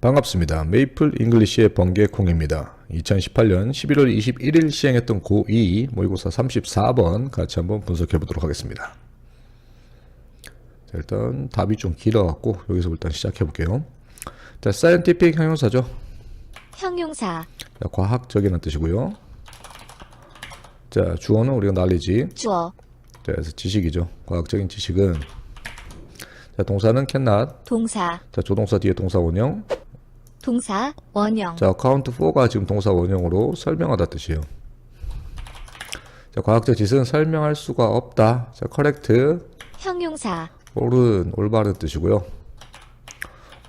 반갑습니다. 메이플 잉글리시의 번개콩입니다. 2018년 11월 21일 시행했던 고2 모의고사 34번 같이 한번 분석해 보도록 하겠습니다. 자, 일단 답이 좀 길어갖고 여기서 일단 시작해 볼게요. 자, scientific 형용사죠. 형용사, 자, 과학적이라는 뜻이고요. 자, 주어는 우리가 knowledge. 주어, 자, 그래서 지식이죠. 과학적인 지식은 자, 동사는 cannot. 동사, 자, 조동사 뒤에 동사 원형. 동사, 원형, 자, account for가 지금 동사 원형으로 설명하다 뜻이에요. 자, 과학적 지식은 설명할 수가 없다. 자, correct, 형용사, 옳은, 올바른 뜻이고요.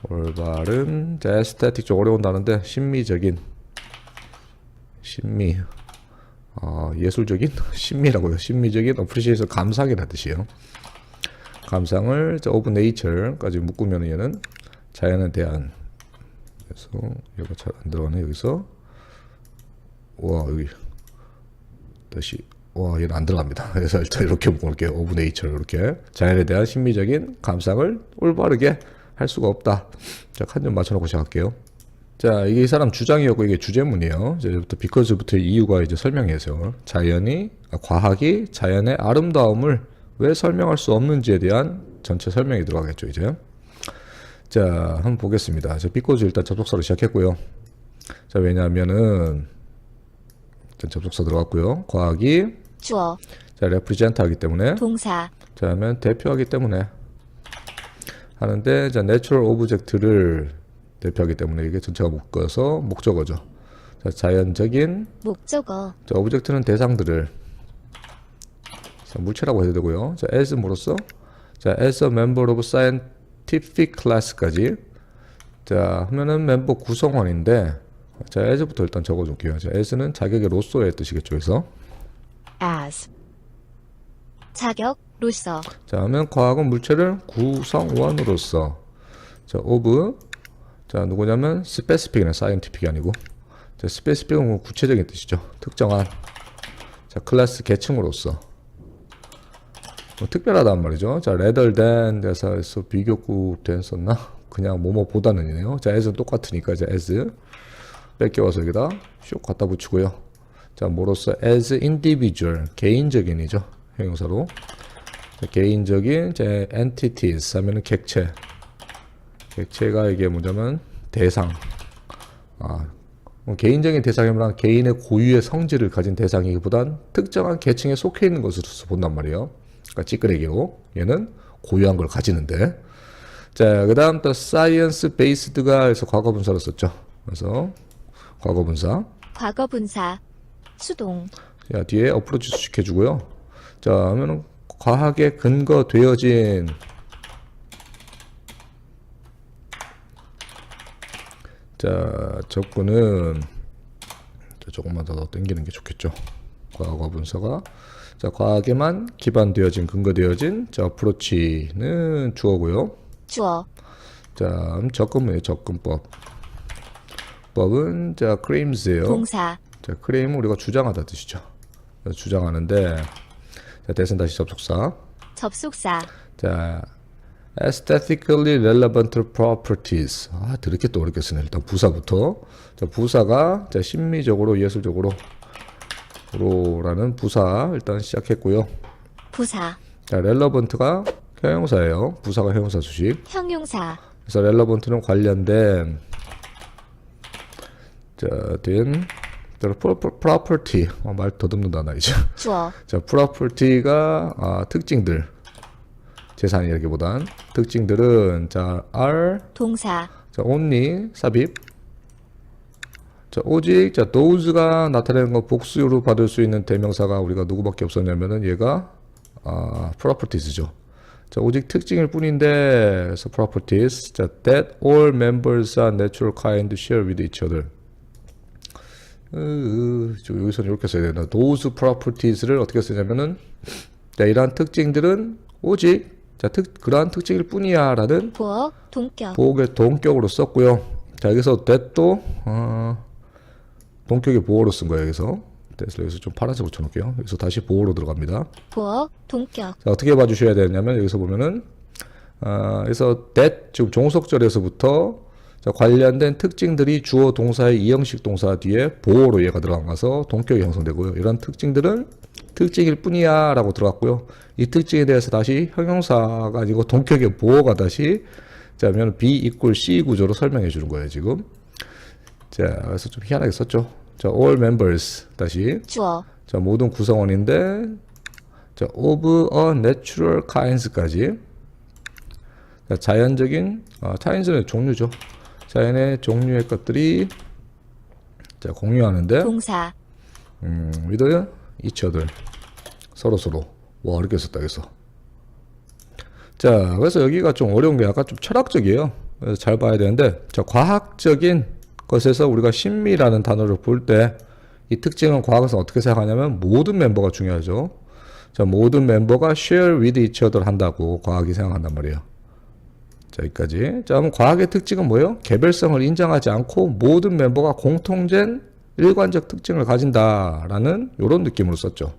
올바른, 자, aesthetic 좀 어려운 단어인데 심미적인, 심미, 아, 예술적인, 심미라고요. 심미적인, appreciation 감상이라는 뜻이에요. 감상을 자, of nature까지 묶으면 얘는 자연에 대한 그래서 얘가 잘 안 들어가네 여기서 와 여기 다시 와 얘는 안 들어갑니다. 그래서 일단 이렇게 묶을게요. of nature 이렇게 자연에 대한 심미적인 감상을 올바르게 할 수가 없다. 자한점 맞춰놓고 시작할게요. 자 이게 이 사람 주장이었고 이게 주제문이에요. 이제 이제부터 because부터 이유가 이제 설명해서 자연이 아, 과학이 자연의 아름다움을 왜 설명할 수 없는지에 대한 전체 설명이 들어가겠죠 이제. 자, 한번 보겠습니다. 저 비꼬즈 일단 접속사로 시작했고요. 자, 왜냐하면은 일단 접속사 들어갔고요. 과학이 주어, 자, 레프리젠트 하기 때문에 동사, 자, 하면 대표하기 때문에 하는데 자, 내추럴 오브젝트를 대표하기 때문에 이게 전체가 묶어서 목적어죠. 자, 자연적인 목적어, 자, 오브젝트는 대상들을 자, 물체라고 해도 되고요. 자, as 뭐로써 자, as a member of scientific class까지. 자, 하면은 멤버 구성원인데 자, as부터 일단 적어 줄게요. 자, as는 자격의 로서의 뜻이겠죠. 그래서? As, 자격로서, 자, 하면 과학은 물체를 구성원으로서. 자, of. 자, 누구냐면 specific이나 scientific이 아니고. 자, specific은 구체적인 뜻이죠. 특정한. 자, 클래스 계층으로서 뭐 특별하단 말이죠. 자, rather than 대사에서 비교급 된 썼나? 그냥 뭐뭐보다는이네요. 자, as는 똑같으니까 이제 as 뺏겨와서 여기다 슉 갖다 붙이고요. 자, 뭐로서 as individual 개인적인이죠. 형용사로 자, 개인적인 제 entities 하면은 객체 객체가 이게 뭐냐면 대상 아뭐 개인적인 대상이면 개인의 고유의 성질을 가진 대상이기보단 특정한 계층에 속해 있는 것으로서 본단 말이에요. 그러니까 찌끄레기고 얘는 고유한 걸 가지는데 자 그 다음 또 science based가 해서 과거 분사로 썼죠. 그래서 과거 분사 과거 분사, 수동, 자, 뒤에 어프로치 수식해 주고요. 자, 하면은 과학에 근거되어진 자, 접근은 자, 조금만 더 당기는 게 좋겠죠. 과거 분사가 자, 과학에만 기반되어진 근거되어진 자, 어프로치는 주어고요. 주어, 자, 접근문이에요. 접근법. 법은 자, claims예요. 동사, 자, 크레임은 우리가 주장하다 뜻이죠. 주장하는데, 자, 대신 다시 접속사. 접속사, 자, aesthetically relevant properties. 아, 드럽게 또 어렵게 쓰네. 일단 부사부터. 자, 부사가, 자, 심미적으로, 예술적으로, 로라는 부사 일단 시작했고요. 부사, 자, relevant가 형용사예요. 부사가 형용사 수식. 형용사, 그래서 relevant는 관련된 자, 된 property. 어, 말 더듬는다 나 이제. 주어, 자, property가 아, 특징들. 재산이라기보단 특징들은 자, are 동사, 자, only 삽입. 자, 오직 자, those가 나타내는 거 복수로 받을 수 있는 대명사가 우리가 누구밖에 없었냐면은 얘가 아, properties죠. 자, 오직 특징일 뿐인데 그래서 properties. 자, that all members are natural kind share with each other. 으, 여기서는 이렇게 써야 되나? those properties를 어떻게 쓰냐면은 자, 이러한 특징들은 오직 자, 특, 그러한 특징일 뿐이야 라는 보어, 동격, 보호의 동격으로 썼고요. 자 여기서 that도 어, 동격의 보호로 쓴 거예요. 여기서 그래서 여기서 좀 파란색 붙여놓을게요. 여기서 다시 보호로 들어갑니다. 보어, 동격, 자 어떻게 봐주셔야 되냐면 여기서 보면은 아, 그래서 that 지금 종속절에서부터 자, 관련된 특징들이 주어 동사의 이형식 동사 뒤에 보호로 얘가 들어가서 동격이 형성되고요. 이런 특징들은 특징일 뿐이야 라고 들어갔고요. 이 특징에 대해서 다시 형용사가 아니고 동격의 보호가 다시 자, 면 B equal C 구조로 설명해 주는 거예요, 지금. 자, 그래서 좀 희한하게 썼죠. 자, all members 다시. 주어, 자, 모든 구성원인데 자, of a natural kinds까지. 자, 자연적인 아, kinds는 종류죠. 자연의 종류의 것들이 자, 공유하는데 동사, 음, with each other. 서로 서로. 와 어렵게 썼다 그래서. 자 그래서 여기가 좀 어려운 게 약간 좀 철학적이에요. 그래서 잘 봐야 되는데 자 과학적인 것에서 우리가 신미라는 단어를 볼 때 이 특징은 과학에서 어떻게 생각하냐면 모든 멤버가 중요하죠 자 모든 멤버가 share with each other 한다고 과학이 생각한단 말이에요 자 여기까지 자 그럼 과학의 특징은 뭐예요 개별성을 인정하지 않고 모든 멤버가 공통된 일관적 특징을 가진다라는 이런 느낌으로 썼죠.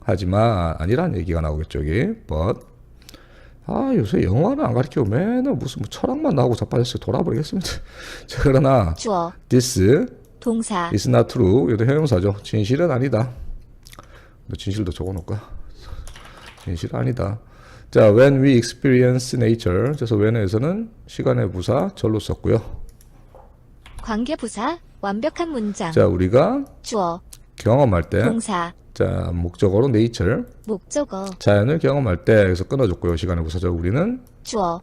하지만 아니란 얘기가 나오겠죠 여기. But 아 요새 영화는 안 가르치고 맨날 무슨 뭐 철학만 나오고 자빠졌어요. 돌아버리겠습니다. 자 그러나 주어, this 동사, is not true. 이것도 형용사죠. 진실은 아니다. 너 진실도 적어놓을까? 진실 아니다. 자, when we experience nature. 그래서 when에서는 시간의 부사 절로 썼고요. 관계 부사, 완벽한 문장, 자, 우리가 주어, 경험할 때, 동사, 자, 목적어로 nature. 목적어, 자연을 경험할 때 여기서 끊어줬고요. 시간의 부사죠. 우리는 주어,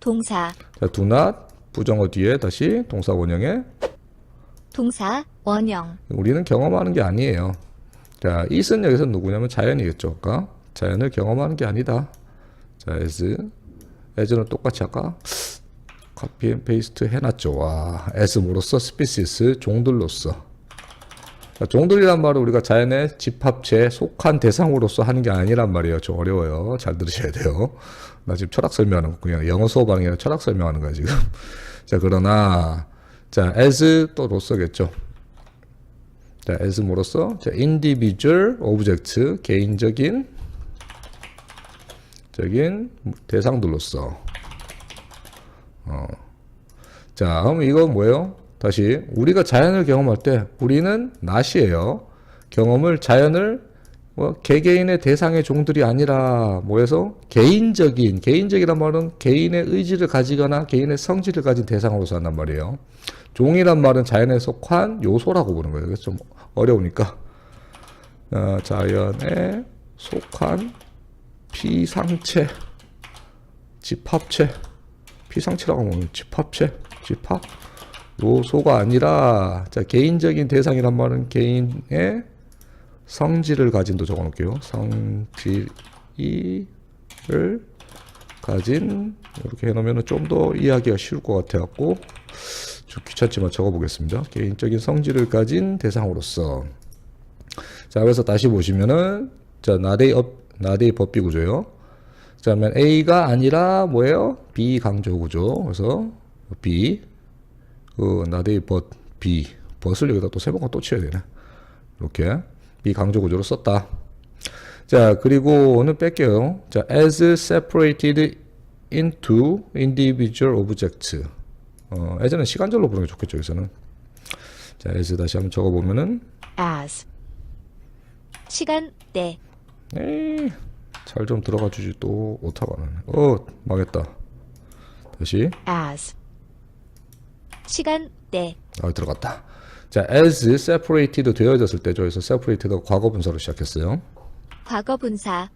동사, 자, do not 부정어 뒤에 다시 동사 원형에 동사, 원형, 우리는 경험하는 게 아니에요. 자, it은 여기서 누구냐면 자연이겠죠. 아까 자연을 경험하는 게 아니다. 자, as as는 똑같이 아까 카피 앤 페이스트 해놨죠. 와, as 뭐로서 species 종들로서. 자, 종들이란 말은 우리가 자연의 집합체에 속한 대상으로서 하는 게 아니란 말이에요. 좀 어려워요. 잘 들으셔야 돼요. 나 지금 철학 설명하는 거 그냥 영어 수업하는 게 아니라 철학 설명하는 거야 지금. 자 그러나 자 as 또 로서겠죠. 자 as 뭐로서 자 individual object 개인적인 적인 대상들로서. 어. 자 그럼 이건 뭐예요? 다시 우리가 자연을 경험할 때 우리는 낫이에요. 경험을 자연을 뭐 개개인의 대상의 종들이 아니라 뭐해서 개인적인 개인적이란 말은 개인의 의지를 가지거나 개인의 성질을 가진 대상으로서 한단 말이에요. 종이란 말은 자연에 속한 요소라고 보는 거예요. 좀 어려우니까 어, 자연에 속한 피상체, 집합체, 피상체라고 하면 집합체, 집합 요소가 아니라 자 개인적인 대상이란 말은 개인의 성질을 가진도 적어놓을게요. 성질이를 가진 이렇게 해놓으면 좀 더 이해하기가 쉬울 것 같아갖고 좀 귀찮지만 적어보겠습니다. 개인적인 성질을 가진 대상으로서 자 그래서 다시 보시면은 자 나데이 업 나데이 법비 구조요. 자 그러면 A가 아니라 뭐예요? B 강조 구조. 그래서 B 그 나데이 벗 B 벗을 여기다 또 세 번간 또 치어야 되네. 이렇게 B 강조 구조로 썼다. 자, 그리고는 뺄게요. 자, as separated into individual objects. 어, as는 시간절로 부르는 게 좋겠죠, 여기서는. 자, as 다시 한번 적어 보면은, as, 시간, 때, 에이, 잘 좀 들어가 주지 또 오타가 나네. 어, 망했다. 다시. as, 시간, 때, 아, 들어갔다. 자, as separated 되어졌을 때죠. 그래서 separated가 과거 분사로 시작했어요. 과거 분사,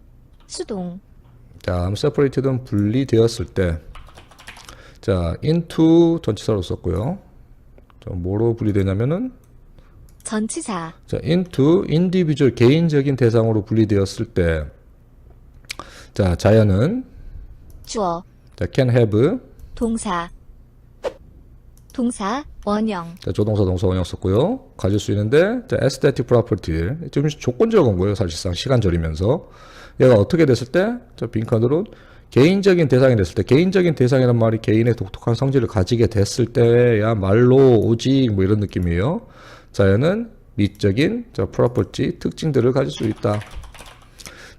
수동, 자, separated는 분리되었을 때, 자, into 전치사로 썼고요. 자, 뭐로 분리되냐면은, 전치사, 자, into individual 개인적인 대상으로 분리되었을 때, 자, 자연은, 주어, 자, can have, 동사, 동사, 원형, 자, 조동사, 동사, 원형 썼고요. 가질 수 있는데, 자, aesthetic property. 좀 조건적인 거예요, 사실상. 시간 절이면서. 얘가 어떻게 됐을 때, 자, 빈칸으로 개인적인 대상이 됐을 때, 개인적인 대상이란 말이 개인의 독특한 성질을 가지게 됐을 때야 말로 오직 뭐 이런 느낌이에요. 자연은 미적인 자, property, 특징들을 가질 수 있다.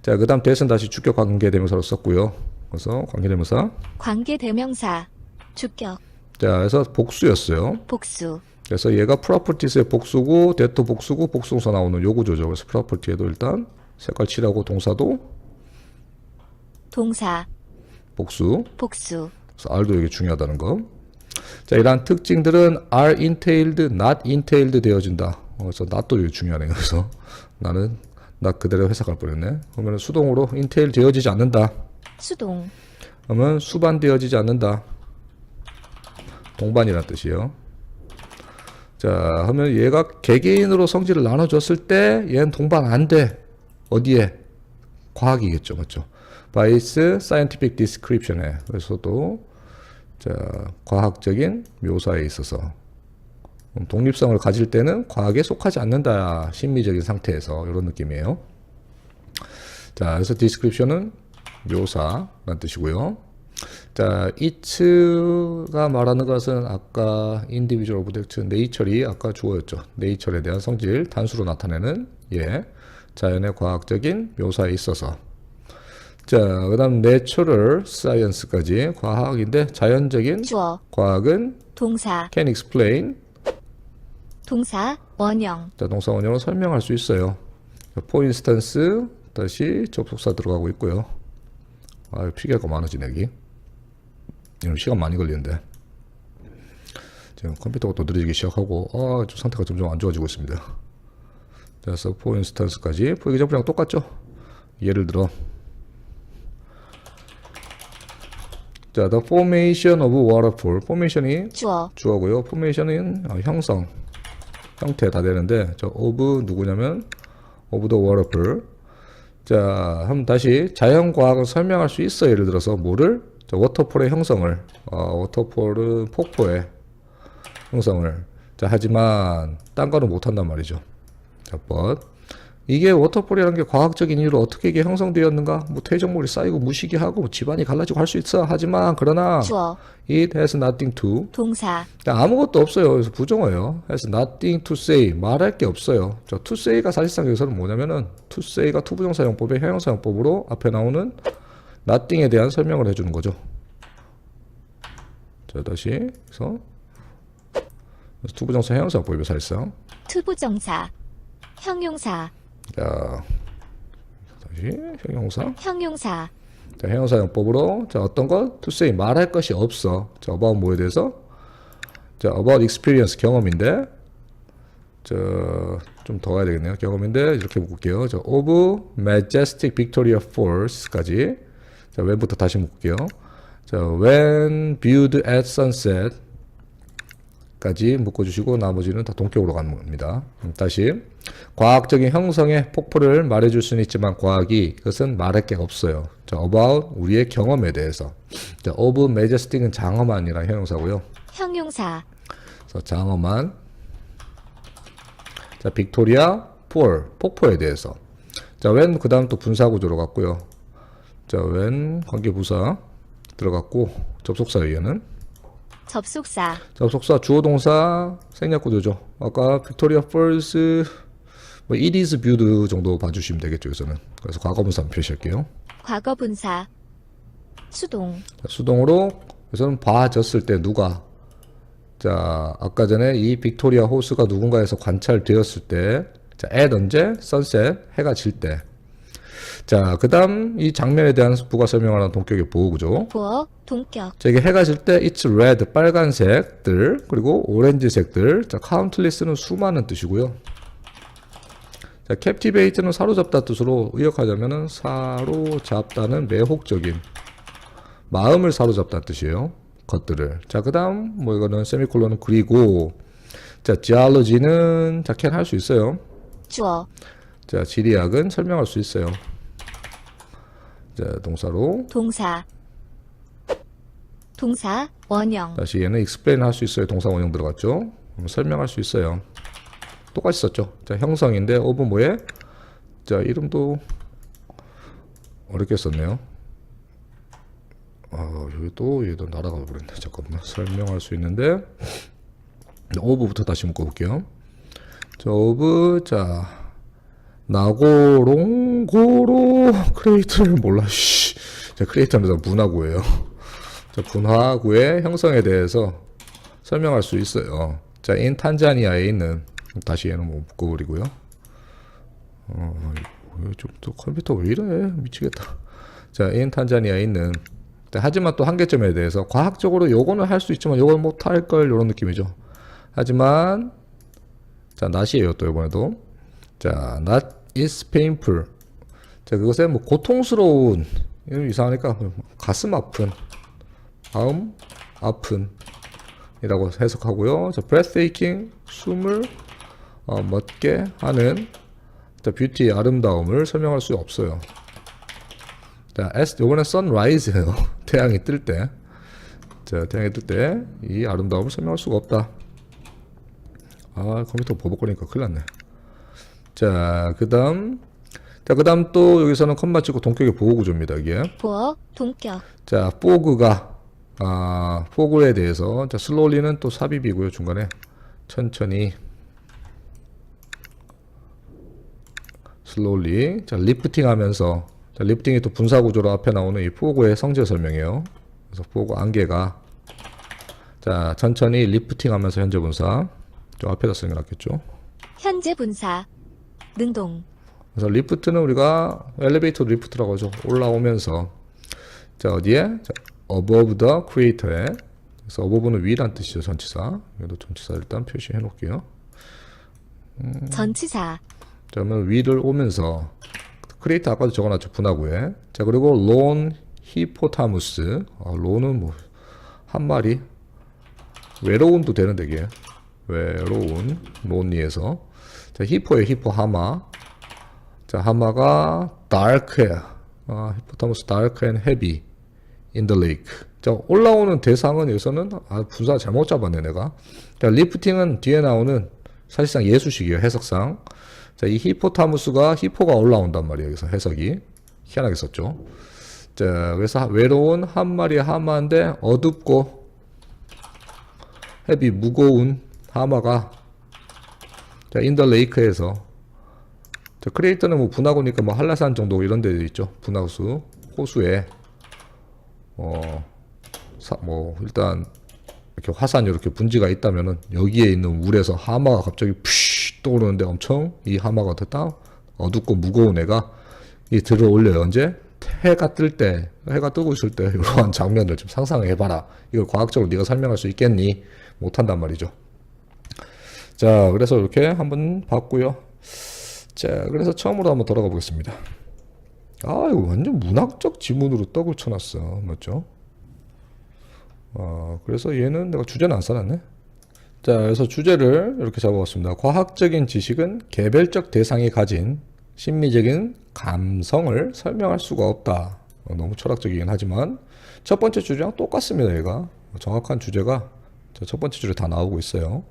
자, 그 다음 대선 다시 주격 관계대명사로 썼고요. 그래서 관계대명사. 관계 대명사, 주격, 자, 그래서 복수였어요. 복수, 그래서 얘가 프로퍼티스의 복수고, 데토 복수고, 복수동사 나오는 요 구조죠. 그래서 프로퍼티에도 일단 색깔 칠하고 동사도 동사, 복수. 복수, 그래서 R도 여기 중요하다는 거. 자, 이러한 특징들은 are entailed, not entailed 되어진다. 어, 그래서 not도 여기 중요하네요. 그래서 나는 not 그대로 해석할 뻔했네. 그러면 수동으로 entail 되어지지 않는다. 수동, 그러면 수반되어지지 않는다. 동반이라는 뜻이에요. 자, 하면 얘가 개개인으로 성질을 나눠줬을 때 얘는 동반 안 돼. 어디에? 과학이겠죠, 맞죠? 바이스 사이언티픽 디스크립션에 그래서도 자 과학적인 묘사에 있어서 음, 독립성을 가질 때는 과학에 속하지 않는다 심리적인 상태에서 이런 느낌이에요. 자 그래서 디스크립션은 묘사란 뜻이고요. 자, 이츠가 말하는 것은 아까 인디비주얼 오브젝트 네이처리 아까 주어였죠. 네이처에 대한 성질 단수로 나타내는 예 자연의 과학적인 묘사에 있어서 자, 그다음 내추럴 사이언스까지 과학인데 자연적인 주어, 과학은 동사, can explain 동사, 원형, 자, 동사 원형으로 설명할 수 있어요. for instance 다시 접속사 들어가고 있고요. 아, 필기할 거 많아지네 여기. 시간 많이 걸리는데. 지금 컴퓨터가 또 느려지기 시작하고 아, 좀 상태가 점점 안 좋아지고 있습니다. 그래서 for instance까지 for example랑 똑같죠? 예를 들어 자, the formation of waterfall. formation이 주어, 주어고요. 포메이션은 어, 형성, 형태 다 되는데 저 of 누구냐면 of the waterfall. 자, 한번 다시 자연 과학을 설명할 수 있어. 예를 들어서 뭐를 저 워터폴의 형성을 어, 워터폴은 폭포의 형성을. 자, 하지만 딴 거는 못 한단 말이죠. 자, but 이게 워터폴이라는 게 과학적인 이유로 어떻게 이게 형성되었는가? 뭐 퇴적물이 쌓이고 무시기 하고 뭐 집안이 갈라지고 할 수 있어. 하지만 그러나 주어, it has nothing to 동사, 자, 아무것도 없어요. 그래서 부정어예요. has nothing to say. 말할 게 없어요. 저 to say가 사실상 여기서는 뭐냐면은 to say가 투부정사용법의 형용사용법으로 앞에 나오는 nothing에 대한 설명을 해주는 거죠. 자, 다시 그래서 그래서 투부정사 형용사용법이 사실상 투부정사, 형용사, 자 다시 형용사 형용사, 자, 형용사 용법으로 자 어떤 것 to say 말할 것이 없어. 자 about 뭐에 대해서 자 about experience 경험인데 저좀더 가야 되겠네요. 경험인데 이렇게 묶을게요. 자 of majestic Victoria Falls까지 자 when부터 다시 묶을게요. 자 when viewed at sunset 까지 묶어주시고 나머지는 다 동격으로 가는 겁니다. 음, 다시 과학적인 형성의 폭포를 말해줄 수는 있지만 과학이 그것은 말할 게 없어요. 자, about 우리의 경험에 대해서. 자, of majestic은 장엄한이라 형용사고요. 형용사, 그래서 장엄한. 자, 빅토리아 fall 폭포에 대해서. 자, when 그 다음 또 분사 구조로 갔고요. 자, when 관계부사 들어갔고 접속사 의견은 접속사, 접속사 주어 동사 생략 구조죠. 아까 빅토리아 펄스 뭐 it is viewed 정도 봐주시면 되겠죠. 여기서는 그래서 과거분사 한번 표시할게요. 과거분사, 수동, 자, 수동으로 여기서는 봐졌을 때 누가 자 아까 전에 이 빅토리아 호수가 누군가에서 관찰되었을 때 자, at 언제 sunset 해가 질 때. 자, 그다음 이 장면에 대한 부가 설명하는 동격의 보호구조. 보어, 동격, 자, 이게 해가 질 때 it's red 빨간색들 그리고 오렌지색들 자 countless는 수많은 뜻이고요. 자 captivate는 사로잡다 뜻으로 의역하자면은 사로잡다는 매혹적인 마음을 사로잡다는 뜻이에요. 것들을. 자 그다음 뭐 이거는 세미콜론은 그리고 자 geology는 자 can 할수 있어요. 주어, 자 지리학은 설명할 수 있어요. 자 동사로 동사, 동사, 원형, 다시 얘는 explain 할 수 있어요. 동사 원형 들어갔죠. 그럼 설명할 수 있어요. 똑같이 썼죠. 자, 형성인데 of 뭐에? 자, 이름도 어렵게 썼네요. 아, 여기 또 얘도 날아가 버렸네. 잠깐만. 설명할 수 있는데 of부터 다시 묶어 볼게요. 자, of 자, 나고롱 고로 크레이트를 몰라. 씨. 자, 크레이트는 문화구예요. 자, 분화구의 형성에 대해서 설명할 수 있어요. 자, in 탄자니아에 있는 다시 얘는 뭐 묶어버리고요. 어, 좀또 컴퓨터 왜 이래 미치겠다. 자, in 탄자니아에 있는 자, 하지만 또 한계점에 대해서 과학적으로 요거는 할 수 있지만 요걸 못할 걸 이런 느낌이죠. 하지만 자, not이에요 또 이번에도 자, not is painful. 자, 그것에 뭐 고통스러운 이상하니까 가슴 아픈 마음 아픈 이라고 해석하고요. 자, breathtaking 숨을 어, 멎게 하는 자, 뷰티 아름다움을 설명할 수 없어요. 자, S 요번에 sunrise예요. 태양이 뜰 때. 자, 태양이 뜰 때 이 아름다움을 설명할 수가 없다. 아, 컴퓨터 버벅거리니까 큰일 났네. 자, 그 다음 자, 그 다음 또 여기서는 컴마 찍고 동격의 보호 구조입니다, 이게. 보어, 동격, 자, 포그가 아, 포그에 대해서 자, 슬로리는 또 삽입이고요. 중간에 천천히 슬로리 자, 리프팅 하면서 자, 리프팅이 또 분사 구조로 앞에 나오는 이 포그의 성질 설명이에요. 그래서 포그 안개가 자, 천천히 리프팅 하면서 현재 분사 저 앞에다 쓰는 게 낫겠죠. 현재 분사, 능동, 그래서 리프트는 우리가 엘리베이터 리프트라고 하죠. 올라오면서 자 어디에 자, above the creator에 그래서 above는 위란 뜻이죠. 전치사. 여기도 전치사 일단 표시해 놓을게요. 전치사, 자 그러면 위를 오면서 크리에이터 아까도 적어놨죠. 분화구에. 자 그리고 론 히포타무스. 아, 론은 뭐 한 마리 외로운도 되는데 이게 외로운 론니에서 자 히포에 히포 하마. 자 하마가 dark해. 아 히포타무스 dark and heavy in the lake. 자 올라오는 대상은 여기서는 아 분사 잘못 잡았네 내가. 자 리프팅은 뒤에 나오는 사실상 예수식이에요 해석상. 자, 이 히포타무스가 히포가 올라온단 말이에요. 여기서 해석이 희한하게 썼죠. 자, 그래서 외로운 한 마리의 하마인데 어둡고 헤비 무거운 하마가 자, 인더 레이크에서. 자, 크리에이터는 뭐 분화구니까 뭐 한라산 정도 이런 데 있죠. 분화수 호수에. 어, 사, 뭐 일단 이렇게 화산 이렇게 분지가 있다면은 여기에 있는 물에서 하마가 갑자기 푸쉬 떠오르는데 엄청 이 하마가 됐다 어둡고 무거운 애가 이 들어 올려요. 언제 해가 뜰 때 해가 뜨고 있을 때 이러한 장면을 좀 상상해 봐라. 이걸 과학적으로 네가 설명할 수 있겠니? 못한단 말이죠 자 그래서 이렇게 한번 봤고요 자 그래서 처음으로 한번 돌아가 보겠습니다 아 이거 완전 문학적 지문으로 떡을 쳐놨어 맞죠 어, 그래서 얘는 내가 주제는 안 써놨네. 자, 그래서 주제를 이렇게 잡아봤습니다. 과학적인 지식은 개별적 대상이 가진 심미적인 감성을 설명할 수가 없다. 어, 너무 철학적이긴 하지만 첫 번째 주제랑 똑같습니다. 얘가 정확한 주제가 자, 첫 번째 주제 다 나오고 있어요.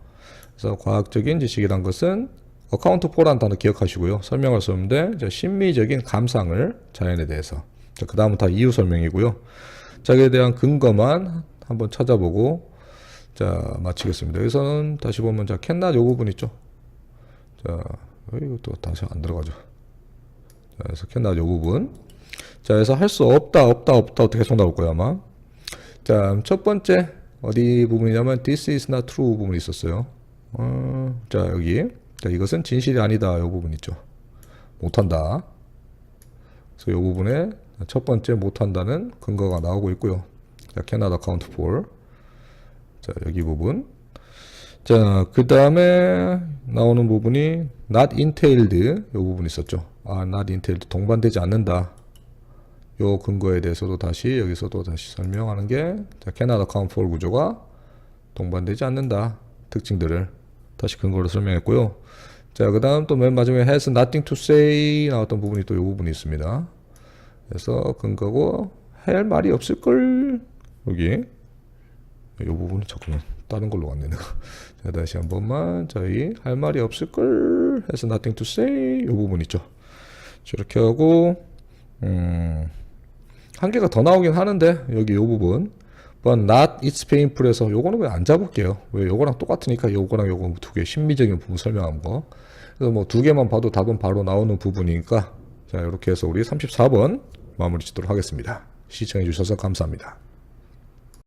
그래서 과학적인 지식이란 것은 어카운트 포란 단어 기억하시고요. 설명할 수 없는데 자, 심미적인 감상을 자연에 대해서. 자, 그 다음은 다 이유 설명이고요. 자기에 대한 근거만 한번 찾아보고 자 마치겠습니다. 여기서는 다시 보면 자 캔낫 요 부분 있죠. 자또 다시 안 들어가죠. 자 그래서 캔낫 요 부분. 자 그래서 할 수 없다 없다 없다 어떻게 계속 나올 거야 아마. 자 첫 번째 어디 부분이냐면 this is not true 부분이 있었어요. 어, 자 여기 자 이것은 진실이 아니다 요 부분 있죠. 못한다. 그래서 요 부분에 첫 번째 못한다는 근거가 나오고 있고요. 자, cannot account for. 자, 여기 부분. 자, 그 다음에 나오는 부분이 not entailed. 요 부분 있었죠. 아, not entailed. 동반되지 않는다. 요 근거에 대해서도 다시 여기서도 다시 설명하는 게 account for 구조가 동반되지 않는다. 특징들을 다시 근거로 설명했고요. 자, 그 다음 또 맨 마지막에 has nothing to say 나왔던 부분이 또요 부분이 있습니다. 그래서 근거고 할 말이 없을걸 여기 이 부분은 자꾸만 다른 걸로 갔네 내가 자 다시 한 번만 저희 할 말이 없을걸 해서 nothing to say 이 부분 있죠 이렇게 하고 음, 한 개가 더 나오긴 하는데 여기 이 부분 but not it's painful에서 요거는 그냥 안 잡을게요. 왜? 요거랑 똑같으니까 요거랑 요거 두 개 심미적인 부분 설명한 거. 그래서 뭐 두 개만 봐도 답은 바로 나오는 부분이니까 자 이렇게 해서 우리 34번 마무리 짓도록 하겠습니다. 시청해 주셔서 감사합니다